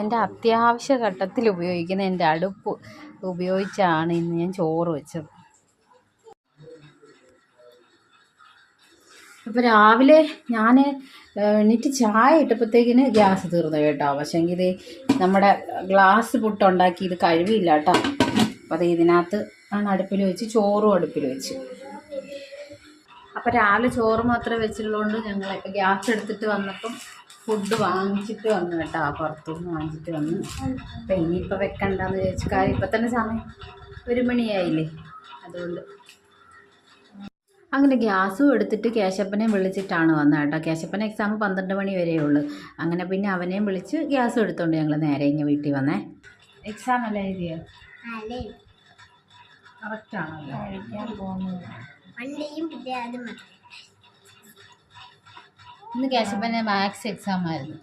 എന്റെ അത്യാവശ്യ ഘട്ടത്തിൽ ഉപയോഗിക്കുന്ന എന്റെ അടുപ്പ് ഉപയോഗിച്ചാണ് ഇന്ന് ഞാൻ ചോറ് വെച്ചത്. അപ്പോൾ രാവിലെ ഞാൻ എണീറ്റ് ചായ ഇട്ടപ്പോഴത്തേക്കിന് ഗ്യാസ് തീർന്നു കേട്ടോ. പക്ഷേങ്കിൽ ഇത് നമ്മുടെ ഗ്ലാസ് പുട്ടുണ്ടാക്കി ഇത് കഴിവില്ല കേട്ടോ. അപ്പോൾ അത് ഇതിനകത്ത് ആണ് അടുപ്പിൽ വെച്ച് ചോറും അടുപ്പിൽ വെച്ച്. അപ്പോൾ രാവിലെ ചോറ് മാത്രമേ വെച്ചിട്ടുള്ളതുകൊണ്ട് ഞങ്ങൾ ഗ്യാസ് എടുത്തിട്ട് വന്നപ്പം ഫുഡ് വാങ്ങിച്ചിട്ട് വന്നു കേട്ടോ പുറത്തുനിന്ന് വാങ്ങിച്ചിട്ട് വന്നു. അപ്പം ഇനിയിപ്പോൾ വെക്കണ്ടെന്ന് വിചാരിച്ചു കാര്യം ഇപ്പം തന്നെ സമയം ഒരു മണിയായില്ലേ? അതുകൊണ്ട്. അങ്ങനെ ഗ്യാസും എടുത്തിട്ട് കേശപ്പനെ വിളിച്ചിട്ടാണ് വന്നത് കേട്ടോ. കേശപ്പൻ എക്സാം പന്ത്രണ്ട് മണി വരെ ഉള്ളൂ. അങ്ങനെ പിന്നെ അവനെയും വിളിച്ച് ഗ്യാസും എടുത്തോണ്ട് ഞങ്ങൾ നേരെ ഇങ്ങനെ വീട്ടിൽ വന്നേ. എക്സാം അല്ല എഴുതിയോ? കറക്റ്റാണല്ലോ വണ്ടിയും പിന്നെ അത് മതി ഇന്ന് കേശപ്പന് മാത്സ് എക്സാം ആയിരുന്നു